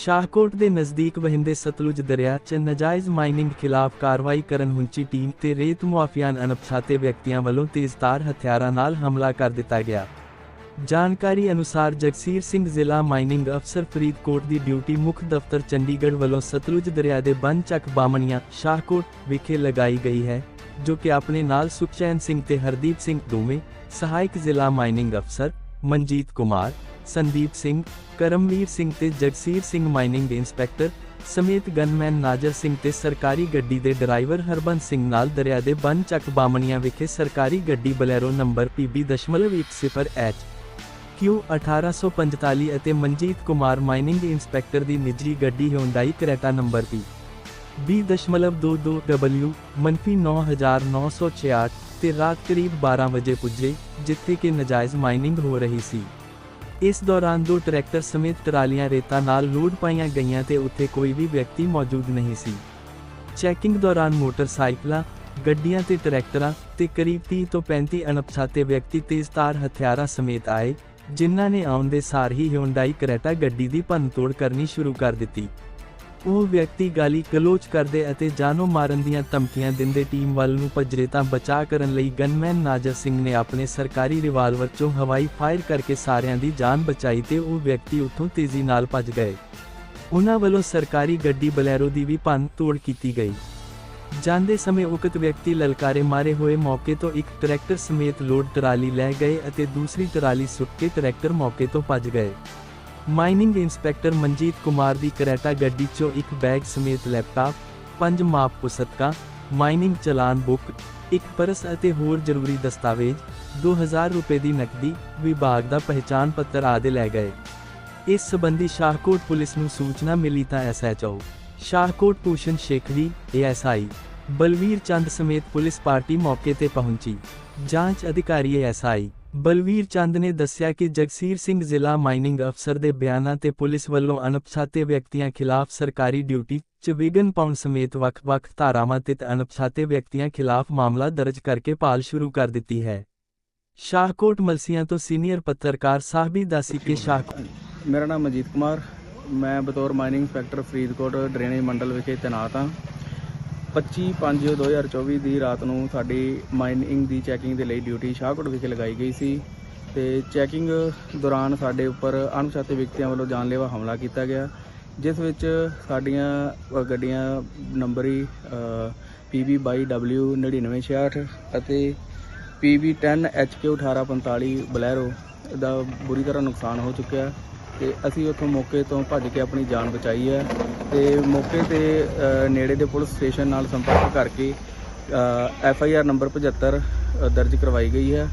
ਸ਼ਾਹਕੋਟ ਦੇ ਨਜ਼ਦੀਕ ਵਹਿੰਦੇ ਸਤਲੁਜ ਦਰਿਆ 'ਚ ਨਜਾਇਜ਼ ਮਾਈਨਿੰਗ ਖਿਲਾਫ ਕਾਰਵਾਈ ਕਰਨ ਹੁੰਚੀ ਟੀਮ ਤੇ ਰੇਤ ਮੁਆਫੀਆਂ ਅਣਪਛਾਤੇ ਵਿਅਕਤੀਆਂ ਵੱਲੋਂ ਤੇਜ਼ਧਾਰ ਹਥਿਆਰਾਂ ਨਾਲ ਹਮਲਾ ਕਰ ਦਿੱਤਾ ਗਿਆ। ਜਾਣਕਾਰੀ ਅਨੁਸਾਰ ਜਗਸੀਰ ਸਿੰਘ ਜ਼ਿਲ੍ਹਾ ਮਾਈਨਿੰਗ ਅਫਸਰ ਫਰੀਦਕੋਟ ਦੀ ਡਿਊਟੀ ਮੁੱਖ ਦਫ਼ਤਰ ਚੰਡੀਗੜ੍ਹ ਵੱਲੋਂ ਸਤਲੁਜ ਦਰਿਆ ਦੇ ਬੰਨ ਚੱਕ ਬਾਮਣੀਆਂ ਸ਼ਾਹਕੋਟ ਵਿਖੇ ਲਗਾਈ ਗਈ ਹੈ, ਜੋ ਕਿ ਆਪਣੇ ਨਾਲ ਸੁਖਚੈਨ ਸਿੰਘ ਤੇ ਹਰਦੀਪ ਸਿੰਘ ਦੋਵੇਂ, ਸਹਾਇਕ ਜ਼ਿਲ੍ਹਾ ਮਾਈਨਿੰਗ ਅਫਸਰ ਮਨਜੀਤ ਕੁਮਾਰ ਸੰਦੀਪ ਸਿੰਘ, ਕਰਮਵੀਰ ਸਿੰਘ ਤੇ ਜਗਸੀਰ ਸਿੰਘ ਮਾਈਨਿੰਗ ਇੰਸਪੈਕਟਰ, ਸਮੇਤ ਗਨਮੈਨ ਨਾਜਰ ਸਿੰਘ ਤੇ ਸਰਕਾਰੀ ਗੱਡੀ ਦੇ ਡਰਾਈਵਰ ਹਰਬੰਸ ਸਿੰਘ ਨਾਲ ਦਰਿਆ ਦੇ ਬੰਨ ਚੱਕ ਬਾਮਣੀਆਂ ਵਿਖੇ ਸਰਕਾਰੀ ਗੱਡੀ ਬਲੈਰੋ ਨੰਬਰ PB.10H Q 1845 ਅਤੇ ਮਨਜੀਤ ਕੁਮਾਰ ਮਾਈਨਿੰਗ ਇੰਸਪੈਕਟਰ ਦੀ ਨਿੱਜੀ ਗੱਡੀ Hyundai Creta number P 20.22W ਮੰਫੀ 9966 ਤੇ ਰਾਤ ਕਰੀਬ 12 ਵਜੇ ਪੁੱਜੇ, ਜਿੱਥੇ ਕਿ ਨਜਾਇਜ਼ ਮਾਈਨਿੰਗ ਹੋ ਰਹੀ ਸੀ। ਇਸ ਦੌਰਾਨ ਦੋ ਟਰੈਕਟਰ ਸਮੇਤ ਟਰਾਲੀਆਂ ਰੇਤਾ ਨਾਲ ਲੋਡ ਪਾਈਆਂ ਗਈਆਂ ਤੇ ਉੱਥੇ ਕੋਈ ਵੀ ਵਿਅਕਤੀ ਮੌਜੂਦ ਨਹੀਂ ਸੀ। ਚੈਕਿੰਗ ਦੌਰਾਨ ਮੋਟਰਸਾਈਕਲਾਂ, ਗੱਡੀਆਂ ਤੇ ਟਰੈਕਟਰਾਂ ਤੇ ਕਰੀਬ 30 ਤੋਂ 35 ਅਣਪਛਾਤੇ ਵਿਅਕਤੀ ਤੇਜ਼ਧਾਰ ਹਥਿਆਰਾਂ ਸਮੇਤ ਆਏ, ਜਿਨ੍ਹਾਂ ਨੇ ਆਉਣ ਦੇ ਸਾਰ ਹੀ Hyundai ਕਰੇਟਾ ਗੱਡੀ ਦੀ ਭੰਨਤੋੜ ਕਰਨੀ ਸ਼ੁਰੂ ਕਰ ਦਿੱਤੀ। ਉਹ ਵਿਅਕਤੀ ਗਾਲੀ ਗਲੋਚ ਕਰਦੇ ਅਤੇ ਜਾਨੋਂ ਮਾਰਨ ਦੀਆਂ ਧਮਕੀਆਂ ਦਿੰਦੇ ਟੀਮ ਵੱਲ ਨੂੰ ਭੱਜਰੇ ਤਾਂ ਬਚਾ ਕਰਨ ਲਈ ਗਨਮੈਨ ਨਾਜਰ ਸਿੰਘ ਨੇ ਆਪਣੇ ਸਰਕਾਰੀ ਰਿਵਾਲਵਰ ਚੋਂ ਹਵਾਈ ਫਾਇਰ ਕਰਕੇ ਸਾਰਿਆਂ ਦੀ ਜਾਨ ਬਚਾਈ ਤੇ ਉਹ ਵਿਅਕਤੀ ਉੱਥੋਂ ਤੇਜ਼ੀ ਨਾਲ ਭੱਜ ਗਏ। ਉਹਨਾਂ ਵੱਲੋਂ ਸਰਕਾਰੀ ਗੱਡੀ ਬਲੈਰੋ ਦੀ ਵੀ ਭੰਨ ਤੋੜ ਕੀਤੀ ਗਈ। ਜਾਂਦੇ ਸਮੇਂ ਉਕਤ ਵਿਅਕਤੀ ਲਲਕਾਰੇ ਮਾਰੇ ਹੋਏ ਮੌਕੇ ਤੋਂ ਇੱਕ ਟਰੈਕਟਰ ਸਮੇਤ ਲੋਡ ਟਰਾਲੀ ਲੈ ਗਏ ਅਤੇ ਦੂਸਰੀ ਟਰਾਲੀ ਸੁੱਟ ਕੇ ਟਰੈਕਟਰ ਮੌਕੇ ਤੋਂ ਭੱਜ ਗਏ। ਮਾਈਨਿੰਗ ਇੰਸਪੈਕਟਰ ਮਨਜੀਤ ਕੁਮਾਰ ਦੀ ਕਰੇਟਾ ਗੱਡੀ 'ਚੋਂ ਇੱਕ ਬੈਗ ਸਮੇਤ ਲੈਪਟਾਪ, ਪੰਜ ਮਾਪ ਪੁਸਤਕਾਂ, ਮਾਈਨਿੰਗ ਚਲਾਨ ਬੁੱਕ, ਇੱਕ ਪਰਸ ਅਤੇ ਹੋਰ ਜ਼ਰੂਰੀ ਦਸਤਾਵੇਜ਼ 2000 ਰੁਪਏ ਦੀ ਨਕਦੀ ਵਿਭਾਗ ਦਾ ਪਹਿਚਾਣ ਪੱਤਰ ਆਦਿ ਲੈ ਗਏ। ਇਸ ਸਬੰਧੀ ਸ਼ਾਹਕੋਟ ਪੁਲਿਸ ਨੂੰ ਸੂਚਨਾ ਮਿਲੀ ਤਾਂ ਐਸਐਚਓ ਸ਼ਾਹਕੋਟ ਭੂਸ਼ਣ ਸ਼ੇਖਵੀ ਏਐਸਆਈ ਬਲਵੀਰ ਚੰਦ ਸਮੇਤ ਪੁਲਿਸ ਪਾਰਟੀ ਮੌਕੇ ਤੇ ਪਹੁੰਚੀ। ਜਾਂਚ ਅਧਿਕਾਰੀ ਏਐਸਆਈ ਬਲਵੀਰ ਚੰਦ ਨੇ ਦੱਸਿਆ ਕਿ ਜਗਸੀਰ ਸਿੰਘ ਜ਼ਿਲ੍ਹਾ ਮਾਈਨਿੰਗ ਅਫਸਰ ਦੇ ਬਿਆਨਾਂ ਤੇ ਪੁਲਿਸ ਵੱਲੋਂ ਅਣਪਛਾਤੇ ਵਿਅਕਤੀਆਂ ਖਿਲਾਫ ਸਰਕਾਰੀ ਡਿਊਟੀ 'ਚ ਵਿਗਨ ਪਾਉਣ ਸਮੇਤ ਵੱਖ-ਵੱਖ ਧਾਰਾਵਾਂ ਤੇ ਅਣਪਛਾਤੇ ਵਿਅਕਤੀਆਂ ਖਿਲਾਫ ਮਾਮਲਾ ਦਰਜ ਕਰਕੇ ਭਾਲ ਸ਼ੁਰੂ ਕਰ ਦਿੱਤੀ ਹੈ। ਸ਼ਾਹਕੋਟ ਮਲਸੀਆਂ ਤੋਂ ਸੀਨੀਅਰ ਪੱਤਰਕਾਰ ਸਾਹਿਬੀ ਦਾਸੀ ਕੇ ਸ਼ਾਹਕੋਟ ਮੇਰਾ ਨਾਮ ਮਜੀਤ ਕੁਮਾਰ, ਮੈਂ ਬਤੌਰ ਮਾਈਨਿੰਗ ਇੰਸਪੈਕਟਰ ਫਰੀਦਕੋਟ ਡਰੇਨੇਜ ਮੰਡਲ ਵਿਖੇ ਤੈਨਾਤ ਹਾਂ। 25/5/2024 ਦੀ ਰਾਤ ਨੂੰ ਸਾਡੀ ਮਾਈਨਿੰਗ ਦੀ ਚੈਕਿੰਗ ਦੇ ਲਈ ਡਿਊਟੀ ਸ਼ਾਹਕੋਟ ਵਿਖੇ ਲਗਾਈ ਗਈ ਸੀ ਤੇ ਚੈਕਿੰਗ ਦੌਰਾਨ ਸਾਡੇ ਉੱਪਰ ਅਣਪਛਾਤੇ ਵਿਅਕਤੀਆਂ ਵੱਲੋਂ ਜਾਨਲੇਵਾ ਹਮਲਾ ਕੀਤਾ ਗਿਆ, ਜਿਸ ਵਿੱਚ ਸਾਡੀਆਂ ਗੱਡੀਆਂ ਨੰਬਰੀ PB22W 9966 ਅਤੇ PB10HQ 1845 ਬਲੈਰੋ ਦਾ ਬੁਰੀ ਤਰ੍ਹਾਂ ਨੁਕਸਾਨ ਹੋ ਚੁੱਕਿਆ। ਤੇ ਅਸੀਂ ਉੱਥੋਂ ਮੌਕੇ ਤੋਂ ਭੱਜ ਕੇ ਆਪਣੀ ਜਾਨ ਬਚਾਈ ਹੈ ਤੇ ਮੌਕੇ ਤੇ ਅ, ਨੇੜੇ ਦੇ ਪੁਲਿਸ ਸਟੇਸ਼ਨ ਨਾਲ ਸੰਪਰਕ ਕਰਕੇ ਐਫ ਆਈ ਆਰ ਨੰਬਰ 75 ਅ, ਦਰਜ ਕਰਵਾਈ ਗਈ ਹੈ।